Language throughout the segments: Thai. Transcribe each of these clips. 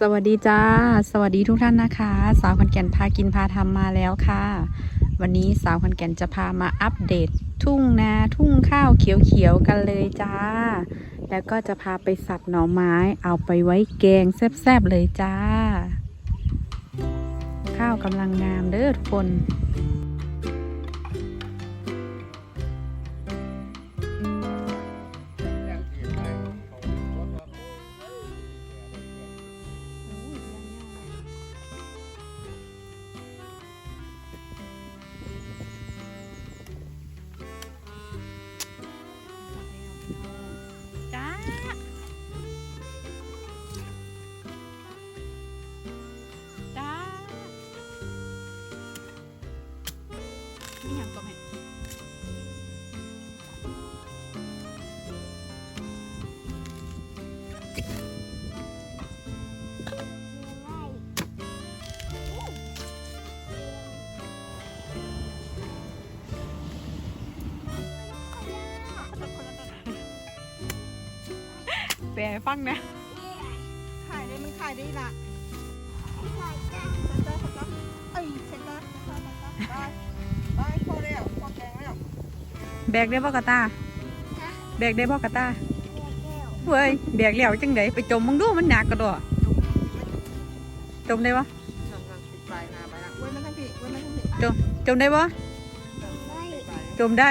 สวัสดีจ้า สวัสดีทุกท่านนะคะ สาวขอนแก่นพากินพาทำมาแล้วค่ะ วันนี้สาวขอนแก่นจะพามาอัปเดต ทุ่งนาทุ่งข้าวเขียวๆกันเลยจ้า แล้วก็จะพาไปสับหน่อไม้เอาไปไว้แกงแซ่บๆเลยจ้า ข้าวกำลังงามเด้อทุกคน แปลฟังนะขายได้มันขายได้ละขายจ้าเซ็นเตอร์ครับเอ้ยเซ็นเตอร์ได้ได้พอแล้วพอแกงแล้วแบกได้บ่กะตาแบกได้บ่กะตาเว้ยแบกแล้วจังไดไปจมมึงดูมันหนักกระโดดจมได้ปะเว้ยมันทั้งพี่เว้ยมันทั้งพี่จมได้บ่ได้จมได้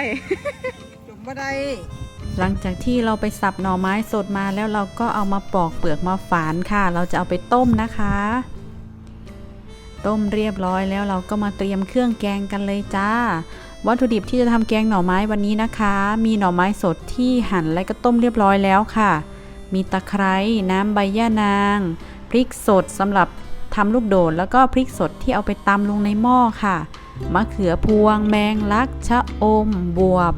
จมบ่ได้ หลังจากที่เราไปสับหน่อไม้สดมาแล้วเราก็เอามาปอกเปลือกมาฝานค่ะ เราจะเอาไปต้มนะคะ ต้มเรียบร้อยแล้วเราก็มาเตรียมเครื่องแกงกันเลยจ้า วัตถุดิบที่จะทำแกงหน่อไม้วันนี้นะคะ มีหน่อไม้สดที่หั่นและก็ต้มเรียบร้อยแล้วค่ะ มีตะไคร้น้ำใบย่านาง พริกสดสำหรับ ทำลูกโดดแล้วก็พริกสดที่เอาไปตำลงในหม้อค่ะ มะเขือพวง แมงลัก ชะอม บวบ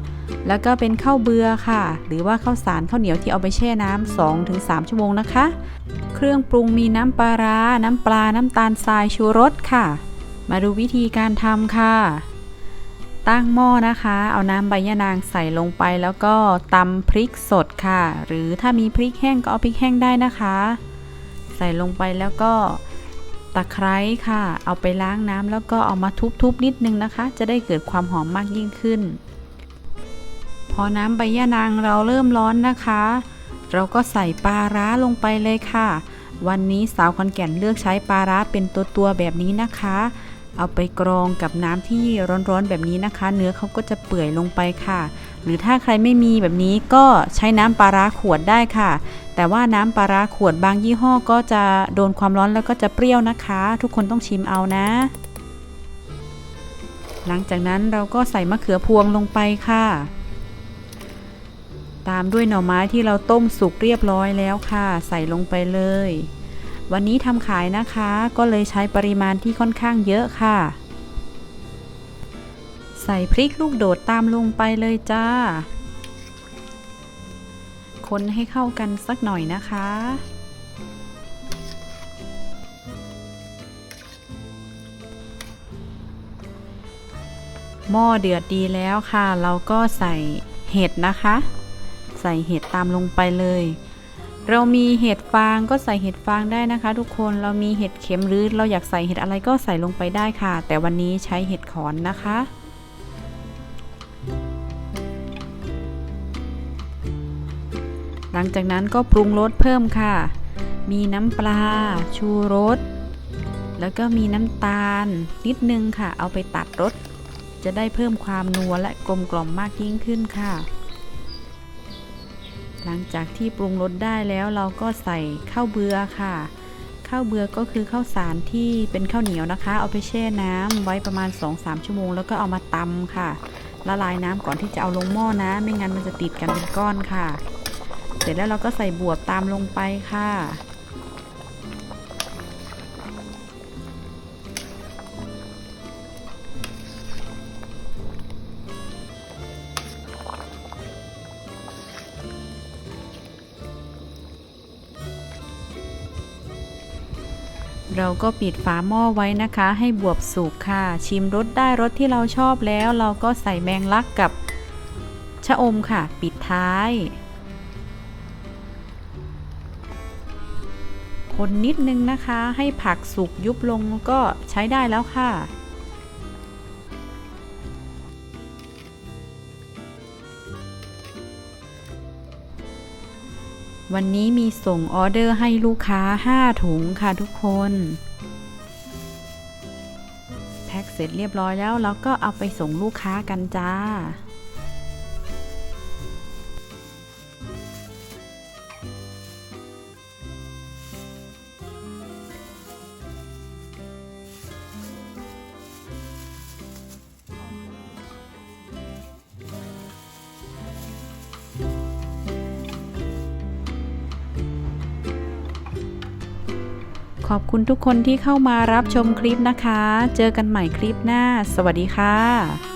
แล้วก็เป็นข้าวเบือค่ะ หรือว่าข้าวสารข้าวเหนียวที่เอาไปแช่น้ำ2-3ถึง3ชั่วโมงนะคะ เครื่องปรุงมีน้ำปลาร้า น้ำปลา น้ำตาลทราย ชูรสค่ะ มาดูวิธีการทำค่ะ ตั้งหม้อนะคะ เอาน้ำใบยะนางใส่ลงไปแล้วก็ตำพริกสดค่ะ หรือถ้ามีพริกแห้งก็เอาพริกแห้งได้นะคะ ใส่ลงไปแล้วก็ ตะไคร้ค่ะ เอาไปล้างน้ำแล้วก็เอามาทุบๆนิดนึงนะคะ จะได้เกิดความหอมมากยิ่งขึ้น พอน้ำใบยะนางเราเริ่มร้อนนะคะ เราก็ใส่ปลาร้าลงไปเลยค่ะ วันนี้สาวคอนแก่นเลือกใช้ปลาร้าเป็นตัวตัวแบบนี้นะคะ เอาไปกรองกับน้ำที่ร้อนๆแบบนี้นะคะ เนื้อเขาก็จะเปื่อยลงไปค่ะ หรือถ้าใครไม่มีแบบนี้ก็ใช้น้ำปลาร้าขวดได้ค่ะ แต่ว่าน้ำปลาร้าขวดบางยี่ห้อก็จะโดนความร้อนแล้วก็จะเปรี้ยวนะคะ ทุกคนต้องชิมเอานะ หลังจากนั้นเราก็ใส่มะเขือพวงลงไปค่ะ ตามด้วยหน่อไม้ที่เราต้มสุกเรียบร้อยแล้วค่ะ ใส่ลงไปเลย วันนี้ทำขายนะคะ ก็เลยใช้ปริมาณที่ค่อนข้างเยอะค่ะ ใส่พริกลูกโดดตามลงไปเลยจ้า คนให้เข้ากันสักหน่อยนะคะ หม้อเดือดดีแล้วค่ะ เราก็ใส่เห็ดนะคะ ใส่เห็ดตามลงไปเลย เรามีเห็ดฟางก็ใส่เห็ดฟางได้นะคะ ทุกคนเรามีเห็ดเข็มหรือเราอยากใส่เห็ดอะไรก็ใส่ลงไปได้ค่ะ แต่วันนี้ใช้เห็ดขอนนะคะ หลังจากนั้นก็ปรุงรสเพิ่มค่ะ มีน้ำปลา ชูรส แล้วก็มีน้ำตาล นิดนึงค่ะ เอาไปตัดรส จะได้เพิ่มความนัวและกลมกล่อมมากยิ่งขึ้นค่ะ หลังจากที่ปรุงรสได้แล้วเราก็ใส่ข้าวเบือค่ะ ข้าวเบือก็คือข้าวสารที่เป็นข้าวเหนียวนะคะ เอาไปแช่น้ำไว้ประมาณ 2-3 ชั่วโมง แล้วก็เอามาตำค่ะละลายน้ำก่อนที่จะเอาลงหม้อนะ ไม่งั้นมันจะติดกันเป็นก้อนค่ะ เสร็จแล้วเราก็ใส่บวบตามลงไปค่ะ เราก็ปิดฝาหม้อไว้นะคะ ให้บวบสุกค่ะ ชิมรสได้รสที่เราชอบแล้ว เราก็ใส่แมงลักกับชะอมค่ะ ปิดท้าย คนนิดนึงนะคะ ให้ผักสุกยุบลงก็ใช้ได้แล้วค่ะวันนี้มีส่งออเดอร์ให้ลูกค้า 5 ถุงค่ะทุกคน แพ็คเสร็จเรียบร้อยแล้วเราก็เอาไปส่งลูกค้ากันจ้า ขอบคุณทุกคนที่เข้ามารับชมคลิปนะคะ เจอกันใหม่คลิปหน้า สวัสดีค่ะ